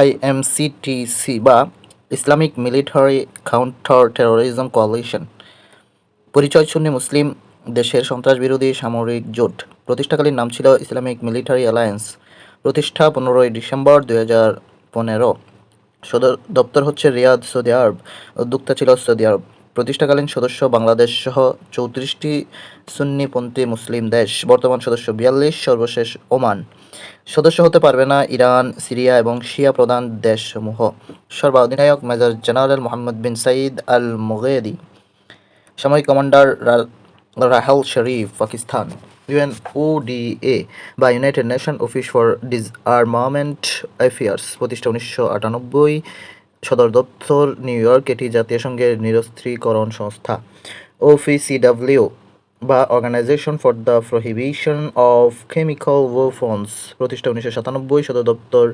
আইএমসিটিসি বা Islamic military counter terrorism coalition পরিচয় শূন্য মুসলিম দেশের সন্ত্রাস বিরোধী সামরিক জোট। প্রতিষ্ঠাকালীন নাম ছিল ইসলামিক মিলিটারি অ্যালায়েন্স প্রতিষ্ঠা পনেরোই ডিসেম্বর দুই হাজার পনেরো। সদর দপ্তর হচ্ছে রিয়াদ সৌদি আরব। উদ্যোক্তা ছিল সৌদি আরব। প্রতিষ্ঠাকালীন সদস্য বাংলাদেশ সহ চৌত্রিশটি সুন্নিপন্থী মুসলিম দেশ। বর্তমান সদস্য বিয়াল্লিশ, সর্বশেষ ওমান। সদস্য হতে পারবে না ইরান, সিরিয়া এবং শিয়া প্রধান দেশসমূহ। সর্বাধিনায়ক major general Mohammed bin Saeed Al Mughedi সামরিক commander Raheel Sharif, Pakistan. UN ODA বা United Nation office for ডিজ disarmament affairs প্রতিষ্ঠা উনিশশো আটানব্বই। সদর দপ্তর নিউ ইয়র্ক এটি জাতীয় সংঘের নিরস্ত্রীকরণ সংস্থা। ওপিসিডাব্লিউ বা organisation for the prohibition of chemical weapons প্রতিষ্ঠা উনিশশো সাতানব্বই, সদর দপ্তর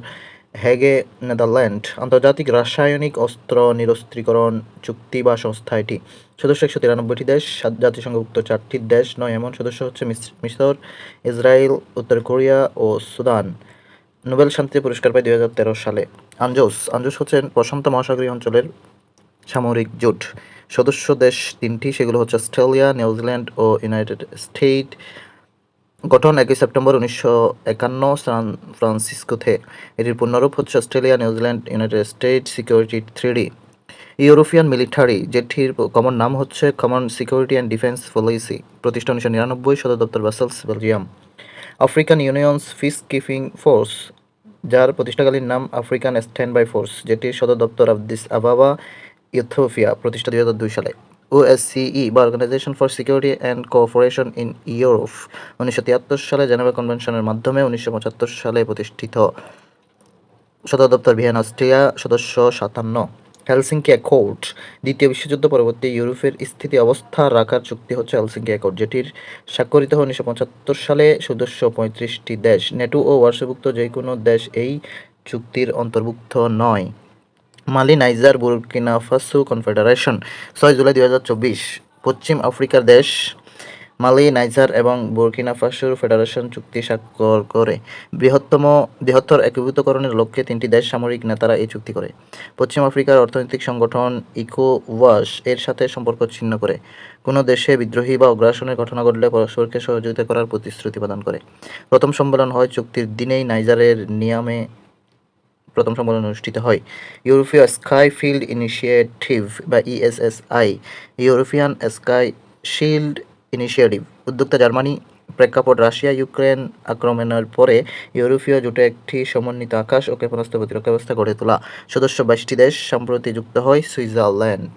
হেগে, নেদারল্যান্ড। আন্তর্জাতিক রাসায়নিক অস্ত্র নিরস্ত্রীকরণ চুক্তি বা সংস্থা এটি। সদস্য একশো তিরানব্বইটি দেশ জাতিসংঘভুক্ত চারটি দেশ, নয় এমন সদস্য হচ্ছে মিশর ইসরায়েল, উত্তর কোরিয়া ও সুদান। নোবেল শান্তি পুরস্কার পায় দুই হাজার তেরো সালে। আঞ্জোস আঞ্জোস হচ্ছেন প্রশান্ত মহাসাগরীয় অঞ্চলের সামরিক জোট। সদস্য দেশ তিনটি, সেগুলো হচ্ছে অস্ট্রেলিয়া, নিউজিল্যান্ড ও ইউনাইটেড স্টেট। গঠন একই সেপ্টেম্বর উনিশশো একান্ন সান ফ্রান্সিসকোতে। এটির পূর্ণরূপ হচ্ছে Australia, New Zealand, united state security treaty. European military যেটির কমন নাম হচ্ছে common security and defence policy, প্রতিষ্ঠা উনিশশো নিরানব্বই সদর দপ্তর Brussels, Belgium. African union's peace keeping force যার প্রতিষ্ঠাকালীন নাম আফ্রিকান স্ট্যান্ড বাই ফোর্স যেটির সদর দপ্তর আবদিস আবাবা ইথিওপিয়া প্রতিষ্ঠা দুই হাজার দুই সালে। ওএসসিই বা organisation for security and cooperation in Europe উনিশশো তিয়াত্তর সালে জেনেভা কনভেনশনের মাধ্যমে উনিশশো পঁচাত্তর সালে প্রতিষ্ঠিত। সদর দপ্তর ভিয়েনা অস্ট্রিয়া সদস্য সাতান্ন। হেলসিঙ্কি অ্যাকর্ড, দ্বিতীয় বিশ্বযুদ্ধ পরবর্তী ইউরোপের স্থিতি অবস্থা রাখার চুক্তি হচ্ছে হেলসিঙ্কি অ্যাকর্ড, যেটির স্বাক্ষরিত হয় উনিশশো পঁচাত্তর সালে সদস্য পঁয়ত্রিশটি দেশ। নেটো ও ওয়ার্ষভুক্ত যে কোনো দেশ এই চুক্তির অন্তর্ভুক্ত নয়। Mali, Niger, Burkina Faso confederation. ছয় জুলাই দু হাজার চব্বিশ, পশ্চিম আফ্রিকার দেশ মালি, নাইজার এবং বুরকিনা ফাসোর ফেডারেশন চুক্তি স্বাক্ষর করে। বৃহত্তম, বৃহত্তর একীভূতকরণের লক্ষ্যে তিনটি দেশ সামরিক নেতারা এই চুক্তি করে। পশ্চিম আফ্রিকার অর্থনৈতিক সংগঠন ইকোওয়াস এর সাথে সম্পর্ক ছিন্ন করে। কোনো দেশে বিদ্রোহী বা অগ্রাসনের ঘটনা ঘটলে পরস্পরকে সহযোগিতা করার প্রতিশ্রুতি প্রদান করে। প্রথম সম্মেলন হয় চুক্তির দিনেই নাইজারের নিয়ামে প্রথম সম্মেলন অনুষ্ঠিত হয়। ইউরোপীয় স্কাই ফিল্ড ইনিশিয়েটিভ বা ESSI European sky shield initiative. উদ্যোক্তা জার্মানি প্রেক্ষাপট রাশিয়া, ইউক্রেন আক্রমণের পরে ইউরোপীয় জোটে একটি সমন্বিত আকাশ ও ক্ষেপণাস্ত্র প্রতিরক্ষা ব্যবস্থা গড়ে তোলা। সদস্য বাইশটি দেশ সম্প্রতি যুক্ত হয় সুইজারল্যান্ড।